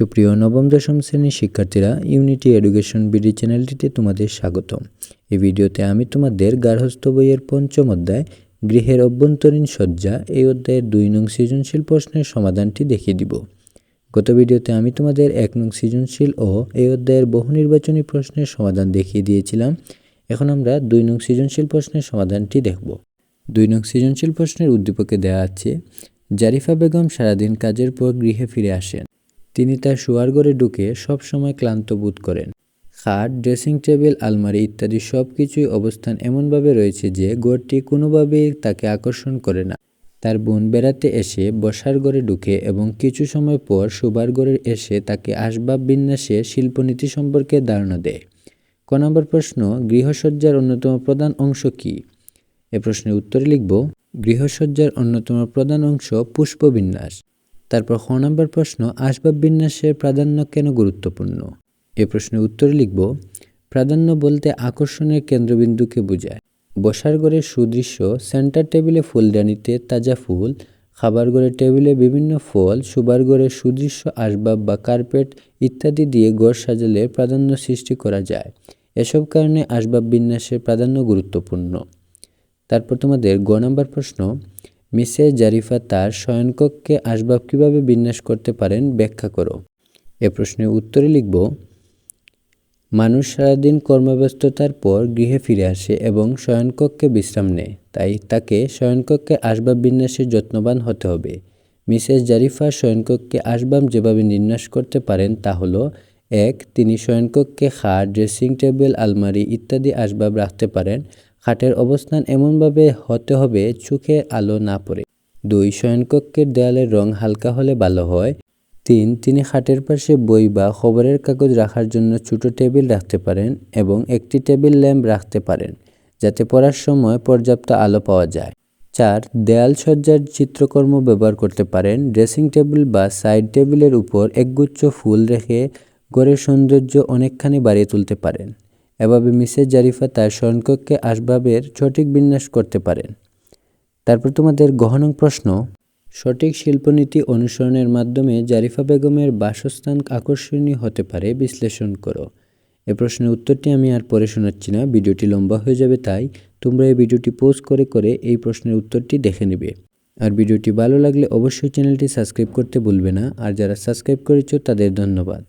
সুপ্রিয় নবম, দশম শ্রেণির শিক্ষার্থীরা ইউনিটি এডুকেশন বিডি চ্যানেলটিতে তোমাদের স্বাগতম। এই ভিডিওতে আমি তোমাদের গার্হস্থ্য বইয়ের পঞ্চম অধ্যায়, গৃহের অভ্যন্তরীণ সজ্জা এই অধ্যায়ের দুই নং সৃজনশীল প্রশ্নের সমাধানটি দেখিয়ে দিব। গত ভিডিওতে আমি তোমাদের এক নং সৃজনশীল ও এই অধ্যায়ের বহু নির্বাচনী প্রশ্নের সমাধান দেখিয়ে দিয়েছিলাম। এখন আমরা দুই নং সৃজনশীল প্রশ্নের সমাধানটি দেখব। দুই নং সৃজনশীল প্রশ্নের উদ্দীপকে দেওয়া আছে, জারিফা বেগম সারাদিন কাজের পর গৃহে ফিরে আসেন। তিনি তার শোয়ার ঘরে ঢুকে সবসময় ক্লান্ত বোধ করেন। খাট, ড্রেসিং টেবিল, আলমারি ইত্যাদি সব কিছুই অবস্থান এমনভাবে রয়েছে যে ঘরটি কোনোভাবেই তাকে আকর্ষণ করে না। তার বোন বেড়াতে এসে বসার ঘরে ঢুকে এবং কিছু সময় পর শোবার ঘরে এসে তাকে আসবাব বিন্যাসে শিল্পনীতি সম্পর্কে ধারণা দেয়। ক নম্বর প্রশ্ন, গৃহসজ্জার অন্যতম প্রধান অংশ কী? এ প্রশ্নের উত্তরে লিখব, গৃহসজ্জার অন্যতম প্রধান অংশ পুষ্পবিন্যাস। তারপর খ নম্বর প্রশ্ন, আসবাব বিন্যাসের প্রাধান্য কেন গুরুত্বপূর্ণ? এ প্রশ্নের উত্তরে লিখব, প্রাধান্য বলতে আকর্ষণের কেন্দ্রবিন্দুকে বোঝায়। বসার ঘরের সুদৃশ্য সেন্টার টেবিলে ফুলদানিতে তাজা ফুল খাবার ঘরের টেবিলে বিভিন্ন ফল শোবার ঘরে সুদৃশ্য আসবাব বা কার্পেট ইত্যাদি দিয়ে ঘর সাজালে প্রাধান্য সৃষ্টি করা যায়। এসব কারণে আসবাব বিন্যাসের প্রাধান্য গুরুত্বপূর্ণ। তারপর তোমাদের গ নম্বর প্রশ্ন মিসেস জারিফা তার শয়নকক্ষে আসবাব কীভাবে বিন্যাস করতে পারেন ব্যাখ্যা করো। এ প্রশ্নের উত্তরে লিখব, মানুষ সারাদিন কর্মব্যস্ততার পর গৃহে ফিরে আসে এবং শয়নকক্ষে বিশ্রাম নেয়, তাই তাকে শয়নকক্ষে আসবাব বিন্যাসে যত্নবান হতে হবে। মিসেস জারিফা শয়নকক্ষে আসবাব যেভাবে বিন্যাস করতে পারেন তা হলো এক, তিনি শয়নকক্ষে খাট ড্রেসিং টেবিল আলমারি ইত্যাদি আসবাব রাখতে পারেন। খাটের অবস্থান এমনভাবে হতে হবে চোখের আলো না পড়ে। দুই, শয়নকক্ষের দেয়ালের রং হালকা হলে ভালো হয়। তিন, তিনি খাটের পাশে বই বা খবরের কাগজ রাখার জন্য ছোট টেবিল রাখতে পারেন এবং একটি টেবিল ল্যাম্প রাখতে পারেন, যাতে পড়ার সময় পর্যাপ্ত আলো পাওয়া যায়। চার, দেয়াল সজ্জার চিত্রকর্ম ব্যবহার করতে পারেন। ড্রেসিং টেবিল বা সাইড টেবিলের উপর একগুচ্ছ ফুল রেখে ঘরের সৌন্দর্য অনেকখানি বাড়িয়ে তুলতে পারেন। এভাবে মিসেস জারিফা তার স্বর্ণকক্ষে আসবাবের সঠিক বিন্যাস করতে পারেন। তারপর তোমাদের গহনং প্রশ্ন, সঠিক শিল্পনীতি অনুসরণের মাধ্যমে জারিফা বেগমের বাসস্থান আকর্ষণীয় হতে পারে বিশ্লেষণ করো। এ প্রশ্নের উত্তরটি আমি আর পরে শোনাচ্ছি না, ভিডিওটি লম্বা হয়ে যাবে তাই তোমরা এই ভিডিওটি পোস্ট করে করে এই প্রশ্নের উত্তরটি দেখে নেবে। আর ভিডিওটি ভালো লাগলে অবশ্যই চ্যানেলটি সাবস্ক্রাইব করতে ভুলবে না, আর যারা সাবস্ক্রাইব করেছ তাদের ধন্যবাদ।